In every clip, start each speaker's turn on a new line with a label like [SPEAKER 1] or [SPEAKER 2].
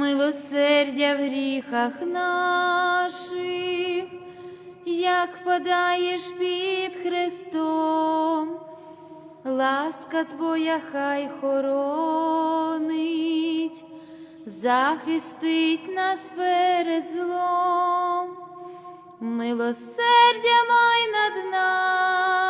[SPEAKER 1] милосердя в гріхах наших, як впадаєш під Христом, ласка Твоя хай хоронить, захистить нас перед злом, милосердя май над нами,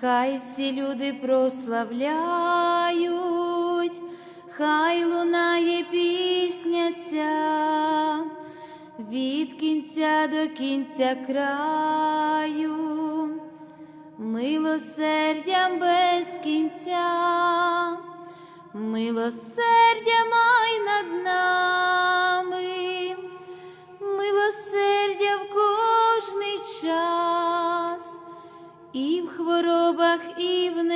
[SPEAKER 1] хай всі люди прославляють, хай лунає пісня ця. Від кінця до кінця краю, милосердям без кінця, милосердя май над нами, милосердя в кожний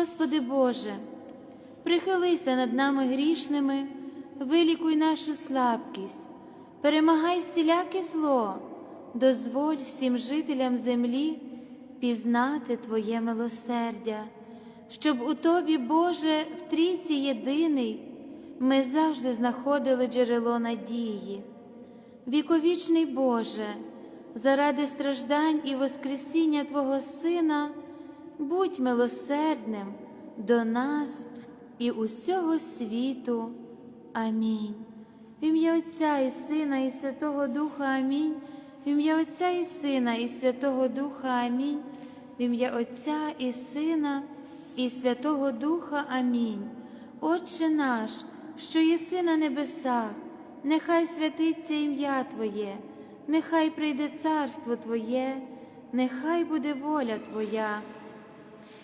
[SPEAKER 1] Господи Боже, прихилися над нами грішними, вилікуй нашу слабкість, перемагай всіляке зло, дозволь всім жителям землі пізнати Твоє милосердя, щоб у Тобі, Боже, в трійці єдиний, ми завжди знаходили джерело надії. Віковічний Боже, заради страждань і Воскресіння Твого Сина, будь милосердним до нас і усього світу. Амінь. В ім'я Отця і Сина, і Святого Духа Амінь. В ім'я Отця і Сина, і Святого Духа Амінь. В ім'я Отця і Сина, і Святого Духа Амінь. Отче наш, що єси на небесах, нехай святиться ім'я Твоє, нехай прийде царство Твоє, нехай буде воля Твоя,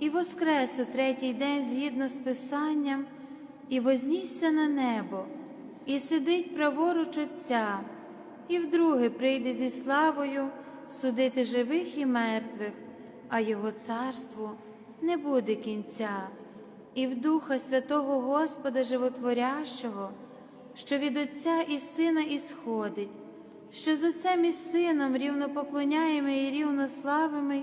[SPEAKER 1] і воскрес у третій день згідно з Писанням, і вознісся на небо, і сидить праворуч Отця і вдруге прийде зі славою судити живих і мертвих, а Його царству не буде кінця, і в Духа Святого Господа Животворящого, що від Отця і Сина ісходить, що з Отцем і Сином рівно поклоняємо і рівно славимо,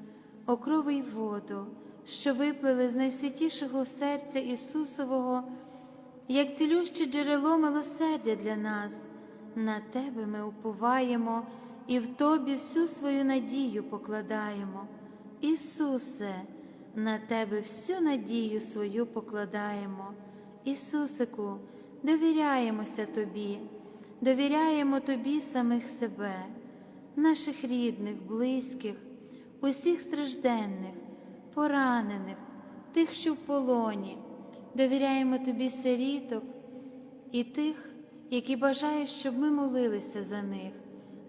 [SPEAKER 1] Окровий воду, що виплили з найсвятішого серця Ісусового, як цілюще джерело милосердя для нас, на Тебе ми уповаємо і в Тобі всю свою надію покладаємо. Ісусе, на Тебе всю надію свою покладаємо. Ісусику, довіряємося Тобі, довіряємо Тобі самих себе, наших рідних, близьких, усіх стражденних, поранених, тих, що в полоні, довіряємо Тобі сиріток і тих, які бажають, щоб ми молилися за них,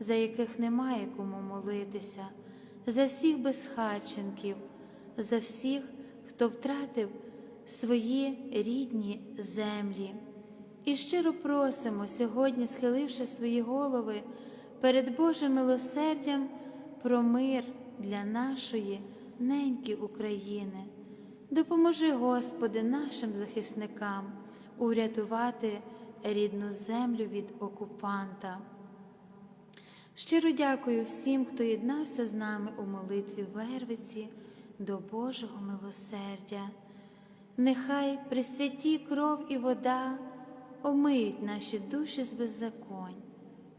[SPEAKER 1] за яких немає кому молитися, за всіх безхатченків, за всіх, хто втратив свої рідні землі. І щиро просимо сьогодні, схиливши свої голови перед Божим милосердям про мир для нашої неньки України. Допоможи, Господи, нашим захисникам урятувати рідну землю від окупанта. Щиро дякую всім, хто єднався з нами у молитві Вервиці до Божого милосердя. Нехай при святі кров і вода омиють наші душі з беззаконь,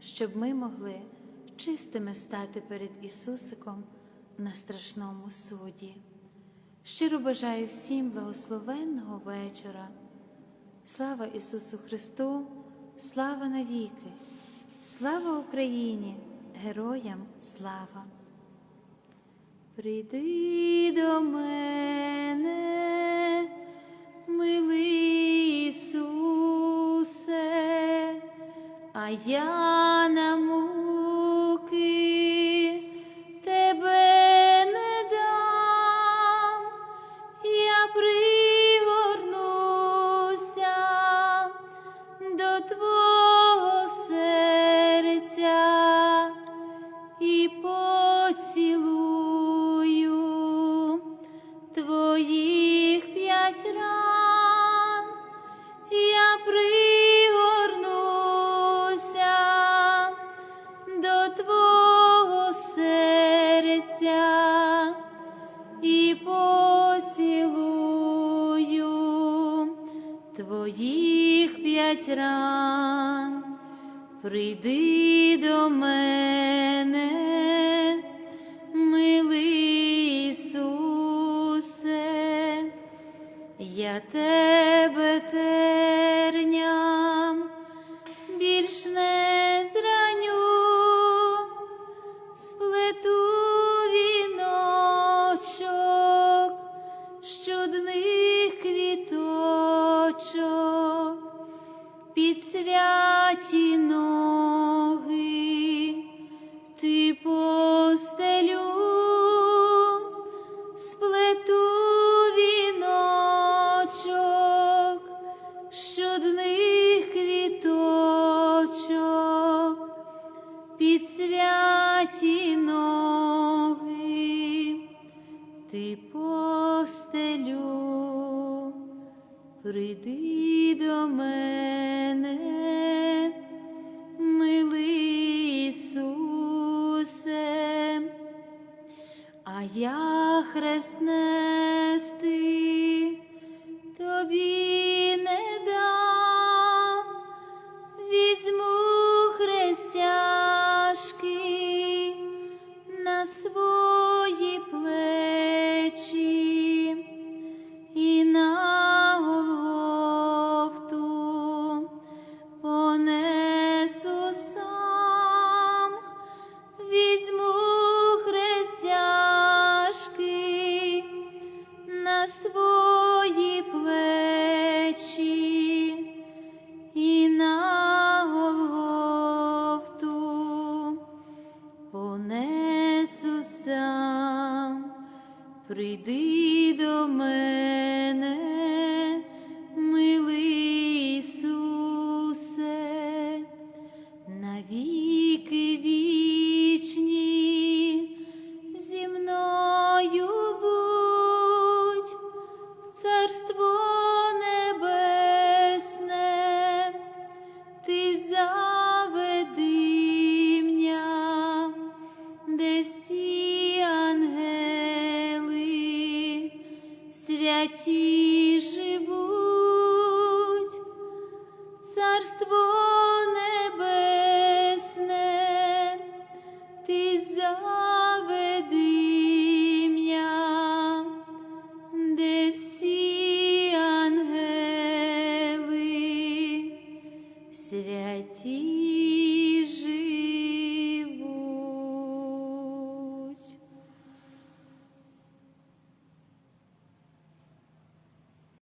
[SPEAKER 1] щоб ми могли чистими стати перед Ісусиком на страшному суді. Щиро бажаю всім благословенного вечора. Слава Ісусу Христу, слава навіки, слава Україні, героям слава! Прийди до мене, милий Ісусе, а я на ран. Прийди до мене, під святі я хрест нести тобі Прийди до мене, Petit.